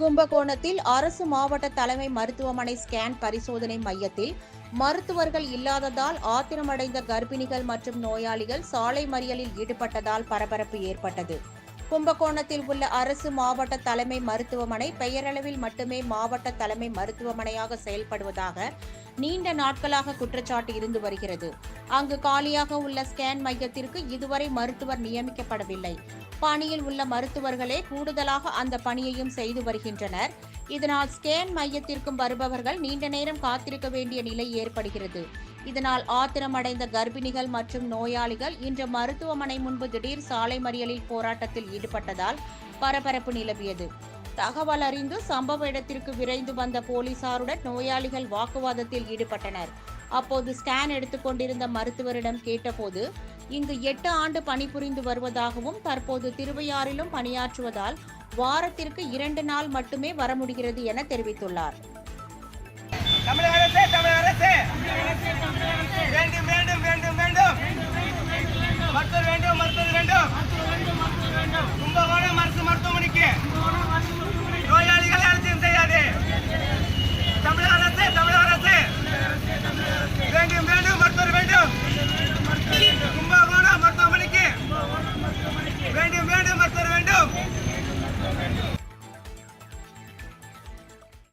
கும்பகோணத்தில் அரசு மாவட்ட தலைமை மருத்துவமனை ஸ்கேன் பரிசோதனை மையத்தில் மருத்துவர்கள் இல்லாததால் ஆத்திரமடைந்த கர்ப்பிணிகள் மற்றும் நோயாளிகள் சாலை மறியலில் ஈடுபட்டதால் பரபரப்பு ஏற்பட்டது. கும்பகோணத்தில் உள்ள அரசு மாவட்ட தலைமை மருத்துவமனை பெயரளவில் மட்டுமே மாவட்ட தலைமை மருத்துவமனையாக செயல்படுவதாக நீண்ட நாட்களாக குற்றச்சாட்டு இருந்து வருகிறது. அங்கு காலியாக உள்ள ஸ்கேன் மையத்திற்கு இதுவரை மருத்துவர் நியமிக்கப்படவில்லை. பணியில் உள்ள மருத்துவர்களே கூடுதலாக அந்த பணியையும் செய்து வருகின்றனர். இதனால் ஸ்கேன் மையத்திற்கும் வருபவர்கள் நீண்ட நேரம் காத்திருக்க வேண்டிய நிலை ஏற்படுகிறது. இதனால் ஆத்திரமடைந்த கர்ப்பிணிகள் மற்றும் நோயாளிகள் இன்று மருத்துவமனை முன்பு திடீர் சாலை மறியலில் போராட்டத்தில் ஈடுபட்டதால் பரபரப்பு நிலவியது. தகவல் அறிந்து சம்பவ இடத்திற்கு விரைந்து வந்த போலீசாருடன் நோயாளிகள் வாக்குவாதத்தில் ஈடுபட்டனர். அப்போது ஸ்கேன் எடுத்துக்கொண்டிருந்த மருத்துவரிடம் கேட்டபோது இங்கு எட்டு ஆண்டு பணிபுரிந்து வருவதாகவும் தற்போது திருவையாறிலும் பணியாற்றுவதால் வாரத்திற்கு இரண்டு நாள் மட்டுமே வர முடிகிறது என தெரிவித்துள்ளார். தமிழக அரசே தமிழக